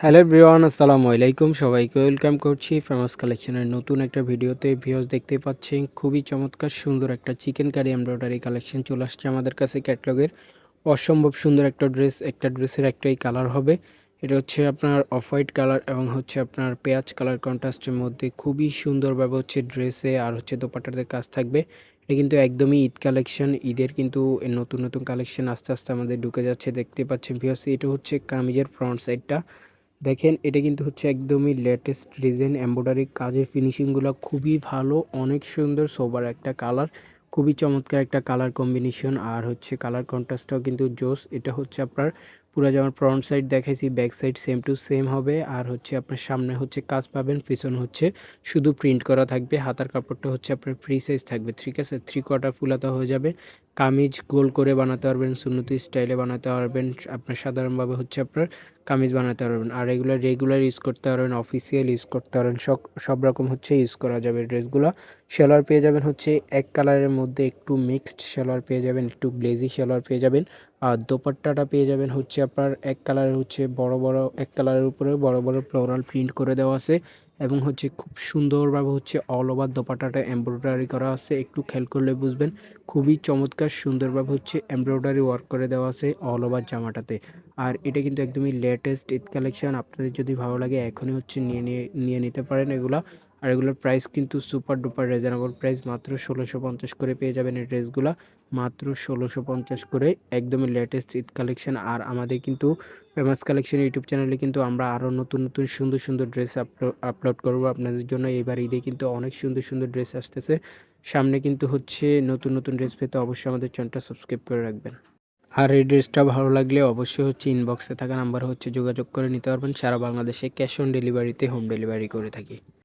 Hello everyone, আসসালামু আলাইকুম। সবাইকে ওয়েলকাম করছি ফেমাস কালেকশনের নতুন একটা ভিডিওতে। ভিউজ দেখতে পাচ্ছেন, খুবই চমৎকার, সুন্দর একটা চিকেন কারি এমব্রয়ডারি কালেকশন চলে আসছে আমাদের কাছে ক্যাটলগের। অসম্ভব সুন্দর একটা ড্রেস, একটা ড্রেসের একটাই কালার হবে। এটা হচ্ছে আপনার অফ হোয়াইট কালার এবং হচ্ছে আপনার পেঁয়াজ কালার কন্ট্রাস্টের মধ্যে খুবই সুন্দরভাবে হচ্ছে ড্রেসে আর হচ্ছে দোপাটাতে কাজ থাকবে। এটা কিন্তু একদমই ঈদ কালেকশন, ঈদের কিন্তু নতুন নতুন কালেকশন আস্তে আস্তে আমাদের ঢুকে যাচ্ছে। দেখতে পাচ্ছেন ভিউস এটা হচ্ছে কামিজের ফ্রন্ট সাইডটা। দেখেন, এটা কিন্তু হচ্ছে একদমই লেটেস্ট ডিজাইন এমব্রয়ডারি কাজের ফিনিশিংগুলো খুবই ভালো, অনেক সুন্দর সোবার একটা কালার খুবই চমৎকার একটা কালার কম্বিনেশন আর হচ্ছে কালার কন্ট্রাস্টটাও কিন্তু জোস, এটা হচ্ছে আপনার পুরো যেমন ফ্রন্ট সাইড দেখাইছি back side same to same হবে, আর হচ্ছে আপনার সামনে হচ্ছে কাজ পাবেন, পিছন হচ্ছে শুধু প্রিন্ট করা থাকবে, হাতার কাপড়টা হচ্ছে আপনার ফ্রি সাইজ থাকবে, ঠিক আছে? থ্রি কোয়ার্টার ফুলাতে হয়ে যাবে কামিজ গোল করে বানাতে পারবেন, সুন্নতি স্টাইলে বানাতে পারবেন, আপনার সাধারণভাবে হচ্ছে আপনার কামিজ বানাতে পারবেন। আর এগুলো রেগুলার ইউজ করতে পারবেন অফিসিয়াল ইউজ করতে পারবেন, সব সব রকম হচ্ছে ইউজ করা যাবে ড্রেসগুলো সেলার পেয়ে যাবেন হচ্ছে এক কালারের মধ্যে একটু মিক্সড সেলার পেয়ে যাবেন, একটু গ্লেজি সেলার পেয়ে যাবেন। আর দোপাট্টাটা পেয়ে যাবেন হচ্ছে আপনার এক কালারের হচ্ছে বড় বড়, এক কালারের উপরে বড় বড় ফ্লোরাল প্রিন্ট করে দেওয়া আছে। এবং হচ্ছে খুব সুন্দরভাবে হচ্ছে অল ওভার দোপাট্টাটা এমব্রয়ডারি করা আছে, একটু খেয়াল করলে বুঝবেন। খুবই চমৎকার সুন্দরভাবে হচ্ছে এমব্রয়ডারি ওয়ার্ক করে দেওয়া আছে অল ওভার জামাটাতে। আর এটা কিন্তু একদমই লেটেস্ট ঈদ কালেকশন আপনাদের যদি ভালো লাগে, এখনই হচ্ছে নিয়ে নিয়ে নিয়ে নিতে পারেন এগুলা। আর এগুলোর প্রাইস কিন্তু সুপার ডুপার রিজনেবল প্রাইস মাত্র ষোলোশো পঞ্চাশ করে পেয়ে যাবেন এই ড্রেসগুলো মাত্র ষোলোশো পঞ্চাশ করে একদমই লেটেস্ট ঈদ কালেকশন আর আমাদের কিন্তু ফেমাস কালেকশন ইউটিউব চ্যানেলে কিন্তু আমরা আরও নতুন নতুন সুন্দর সুন্দর ড্রেস আপলোড করব আপনাদের জন্য। এবার ঈদে কিন্তু অনেক সুন্দর সুন্দর ড্রেস আসতেছে। সামনে কিন্তু হচ্ছে নতুন নতুন ড্রেস পেতে অবশ্যই আমাদের চ্যানেলটা সাবস্ক্রাইব করে রাখবেন। আর এই ড্রেসটা ভালো লাগলে অবশ্যই হচ্ছে ইনবক্সে থাকা নাম্বার হচ্ছে যোগাযোগ করে নিতে পারবেন। সারা বাংলাদেশে ক্যাশ অন ডেলিভারিতে হোম ডেলিভারি করে থাকি।